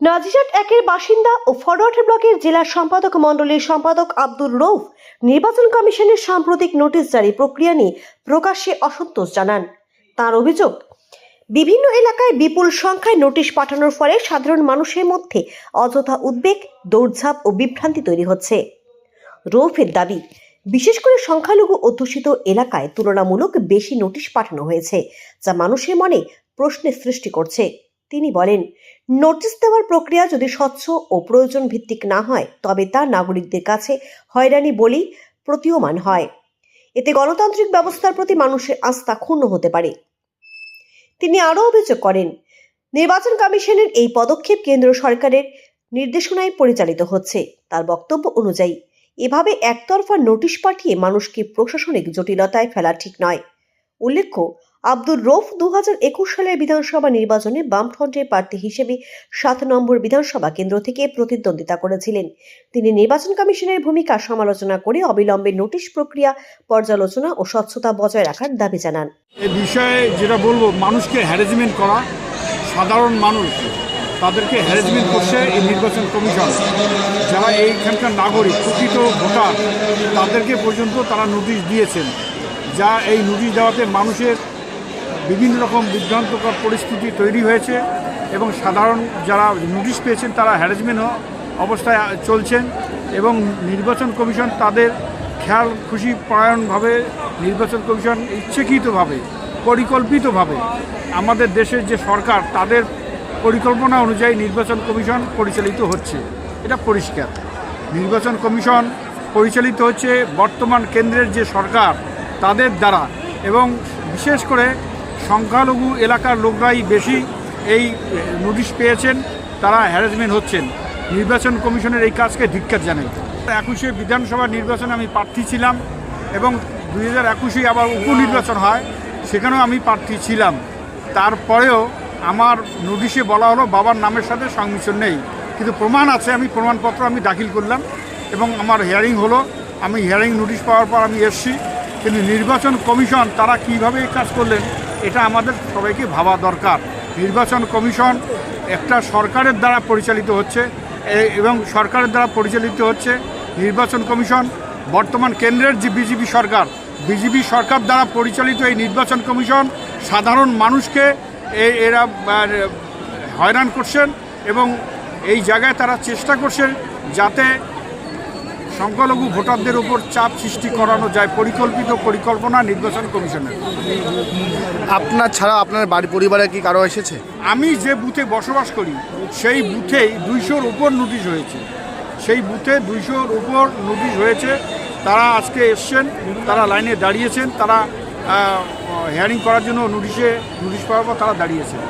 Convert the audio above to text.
নাজিরাট একের বাসিন্দা ও ফরওয়ার্ড ব্লকের জেলা সম্পাদক মণ্ডলীর সম্পাদক আব্দুর রৌফ নির্বাচন কমিশনের সাম্প্রতিক নোটিশ জারি প্রক্রিয়া নিয়ে প্রকাশ্যে অসন্তোষ জানান। তার অভিযোগ, বিভিন্ন এলাকায় বিপুল সংখ্যায় নোটিশ পাঠানোর ফলে সাধারণ মানুষের মধ্যে অযথা উদ্বেগ, দৌড়ঝাঁপ ও বিভ্রান্তি তৈরি হচ্ছে। রৌফের দাবি, বিশেষ করে সংখ্যালঘু অধ্যুষিত এলাকায় তুলনামূলক বেশি নোটিশ পাঠানো হয়েছে, যা মানুষের মনে প্রশ্নের সৃষ্টি করছে। তিনি বলেন, নোটিশ দেওয়ার প্রক্রিয়া যদি স্বচ্ছ ও প্রয়োজন ভিত্তিক না হয়, তবে তা নাগরিকদের কাছে হয়রানি বলেই প্রতীয়মান হয়। এতে গণতান্ত্রিক ব্যবস্থার প্রতি মানুষের আস্থা ক্ষুণ্ণ হতে পারে। তিনি আরও অভিযোগ করেন, নির্বাচন কমিশনের এই পদক্ষেপ কেন্দ্র সরকারের নির্দেশনায় পরিচালিত হচ্ছে। তার বক্তব্য অনুযায়ী, এভাবে একতরফা নোটিশ পাঠিয়ে মানুষকে প্রশাসনিক জটিলতায় ফেলা ঠিক নয়। উল্লেখ্য আব্দুর রৌফ দু সালের বিধানসভা নির্বাচনে বামফ্রন্টের প্রার্থী হিসেবে সাত নম্বর বিধানসভা কেন্দ্র থেকে প্রতিদ্বন্দ্বিতা করেছিলেন। তিনি নির্বাচন কমিশনের ভূমিকা সমালোচনা করে অবিলম্বে নোটিশ প্রক্রিয়া, পর্যালোচনা ও স্বচ্ছতা বজায় রাখার দাবি জানান। এই বিষয়ে যেটা বলব, মানুষকে হ্যারেসমেন্ট করা সাধারণ মানুষ, তাদেরকে হ্যারেসমেন্ট করছে এই নির্বাচন কমিশন। যারা এইখানকার নাগরিক, প্রকৃত ভোটার, তাদেরকে পর্যন্ত তারা নোটিশ দিয়েছেন। যা এই নোটিশ দেওয়াতে মানুষের বিভিন্ন রকম বিভ্রান্তকর পরিস্থিতি তৈরি হয়েছে এবং সাধারণ যারা নোটিশ পেয়েছেন তারা হ্যারাসমেন্ট অবস্থায় চলছেন এবং নির্বাচন কমিশন তাদের খেয়াল খুশি পরায়ণভাবে নির্বাচন কমিশন ইচ্ছাকৃতভাবে, পরিকল্পিতভাবে আমাদের দেশের যে সরকার তাদের পরিকল্পনা অনুযায়ী নির্বাচন কমিশন পরিচালিত হচ্ছে। এটা পরিষ্কার। নির্বাচন কমিশন পরিচালিত হচ্ছে বর্তমান কেন্দ্রের যে সরকার তাদের দ্বারা এবং বিশেষ করে সংখ্যালঘু এলাকার লোকরাই বেশি এই নোটিশ পেয়েছেন, তারা হ্যারাসমেন্ট হচ্ছেন। নির্বাচন কমিশনের এই কাজকে ধিক্কার জানাই। একুশে বিধানসভা নির্বাচনে আমি প্রার্থী ছিলাম এবং দুই হাজার একুশে আবার উপনির্বাচন হয়, সেখানেও আমি প্রার্থী ছিলাম। তারপরেও আমার নোটিশে বলা হলো বাবার নামের সাথে সংমিশ্রণ নেই। কিন্তু প্রমাণ আছে, আমি প্রমাণপত্র আমি দাখিল করলাম এবং আমার হিয়ারিং হলো। আমি হিয়ারিং নোটিশ পাওয়ার পর আমি এসছি। কিন্তু নির্বাচন কমিশন তারা কীভাবে এই কাজ করলেন এটা আমাদের সবাইকে ভাবা দরকার। নির্বাচন কমিশন একটা সরকারের দ্বারা পরিচালিত হচ্ছে এবং সরকারের দ্বারা পরিচালিত হচ্ছে নির্বাচন কমিশন। বর্তমান কেন্দ্রের যে বিজেপি সরকার বিজেপি সরকার দ্বারা পরিচালিত এই নির্বাচন কমিশন সাধারণ মানুষকে এরা হয়রান করছেন এবং এই জায়গায় তারা চেষ্টা করছেন যাতে সংখ্যালঘু ভোটারদের উপর চাপ সৃষ্টি করানো যায় পরিকল্পিত পরিকল্পনা নির্বাচন কমিশনের। আপনার ছাড়া আপনার বাড়ি পরিবারে কি কারও এসেছে? আমি যে বুথে বসবাস করি সেই বুথেই দুইশোর উপর নোটিশ হয়েছে। সেই বুথে দুইশোর উপর নোটিশ হয়েছে তারা আজকে এসছেন তারা লাইনে দাঁড়িয়েছেন তারা হিয়ারিং করার জন্য নোটিশে নোটিশ পাওয়ার পর তারা দাঁড়িয়েছেন।